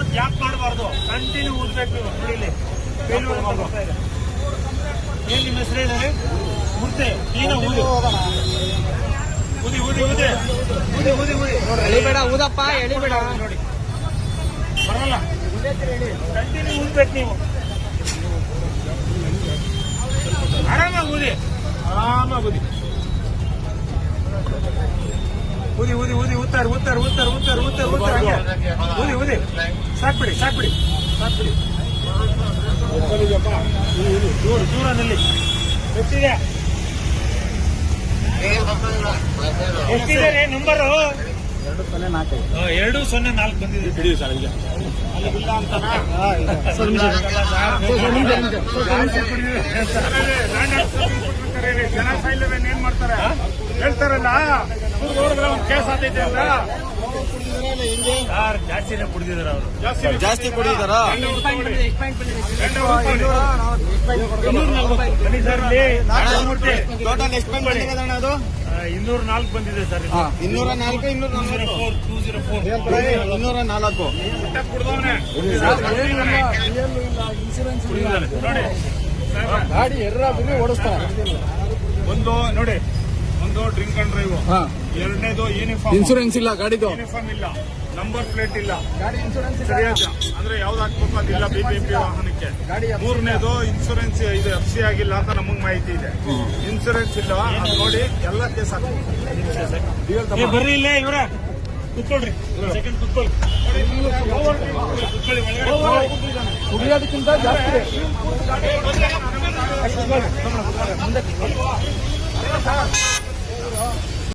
Continue ಊದ್ಬೇಕು ನೀವು ನೋಡಿ ಇಲ್ಲಿ ಬೇಲೂರು ಅಂತ ಬರ್ತಾ ಇದೆ. ಏನ್ ನಿಮ್ಮ ಹೆಸರು ಹೇಳಿ? ಮುರ್ತೆ ನೀನು ಊದು ಊದಿ ಊದಿ ಊದಿ ಊದಿ ಊದಿ ಊದಿ ಎಳಿಬೇಡ ಊದಪ್ಪ ಎಳಿಬೇಡ. ನೋಡಿ. ಬರಲ್ಲ. ಕಂಟಿನ್ಯೂ ಊದ್ಬೇಕು ನೀವು. ಆರಾಮಾಗಿ ಊದಿ ಆರಾಮಾಗಿ ಊದಿ ಊದಿ ಉದಿ ಉದಿ ಉತ್ತಾರ ಉತ್ತಾರ ಉತ್ತಾರ ಉತ್ತಾರ ಉತ್ತಾರ ಉತ್ತಾರ ಉದಿ ಉದಿ ಸಾಕ್ಬಿಡಿ ಸಾಕ್ಬಿಡಿ ಸಾಕ್ಬಿಡಿ ದೂರ ದೂರ ನಿಲ್ಲಿ. ಎಷ್ಟಿದೆ? ಎಷ್ಟಿದೆ ನಂಬರು ಎರಡು ಸೊನ್ನೆ ನಾಲ್ಕು ಎರಡು ಸೊನ್ನೆ ನಾಲ್ಕು ಬಂದಿದೆ. ಬಿಡಿ ಸರ್ ಹಂಗೆ ಜನ ಸಾಯಿಲ್ಲವೇನ್ ಏನ್ ಮಾಡ್ತಾರೆ? ಹೇಳ್ತಾರಲ್ಲ ಒಂದು ಕೇಸ್ ಅಂತ. ಯಾರು ಜಾಸ್ತಿನೇ ಕುಡಿದಿದಾರ ಅವರು? ಜಾಸ್ತಿ ಕುಡಿದಾರ ಸರ್ ಮೂರ್ತಿ ಟೋಟಲ್ ಎಷ್ಟು ಬಂದ್ ಬಂದಿದೆ ಅಣ್ಣ ಅದು ಇನ್ನೂರ ನಾಲ್ಕು ಬಂದಿದೆ ಸರ್ ಇನ್ನೂರ ನಾಲ್ಕು ಇನ್ನೂರ ನಾಲ್ಕು ಫೋರ್ ಟೂ ಜೀರೋ ಫೋರ್ ಇನ್ನೂರ ನಾಲ್ಕು. ಕುಡ್ದವನೆ ಕುಡಿದಿದ್ದಾನೆ ನೋಡಿ. ಗಾಡಿ ಎರ್ರ ಓಡಿಸ್ತಾರೆ ಓಡಿಸ್ತಾರ. ಒಂದು ನೋಡಿ. ಒಂದು ಡ್ರಿಂಕ್ ಅಂಡ್ ಡ್ರೈವ್ ಎರಡನೇದು ಯೂನಿಫಾರ್ಮ್ ಇನ್ಸೂರೆನ್ಸ್ ಇಲ್ಲ ಗಾಡಿದು ಯೂನಿಫಾರ್ಮ್ ಇಲ್ಲ ನಂಬರ್ ಪ್ಲೇಟ್ ಇಲ್ಲ ಗಾಡಿ ಇನ್ಸೂರೆನ್ಸ್ ಸರಿಯಾದ ಅಂದ್ರೆ ಯಾವ್ದು ಹಾಕ್ಬೇಕು ಅದಿಲ್ಲ ಬಿಬಿಎಂಪಿ ವಾಹನಕ್ಕೆ ಮೂರನೇದು ಇನ್ಸೂರೆನ್ಸ್ ಇದು ಎಫ್ ಸಿ ಆಗಿಲ್ಲ ಅಂತ ನಮಗ್ ಮಾಹಿತಿ ಇದೆ ಇನ್ಸೂರೆನ್ಸ್ ಇಲ್ಲ ಅದು ನೋಡಿ ಎಲ್ಲ ಕೇಸ್ ಹಾಕ್ಬೇಕು ಬರ್ರಿ ಇಲ್ಲೇ ಇವ್ರ ಕುತ್ಕೊಳ್ರಿ ಸೆಕೆಂಡ್ ಕುತ್ಕೊಳ್ಳಿ ಕುಡಿಯೋದಕ್ಕಿಂತ ಜಾಸ್ತಿ ಮುಂದೆ Hello.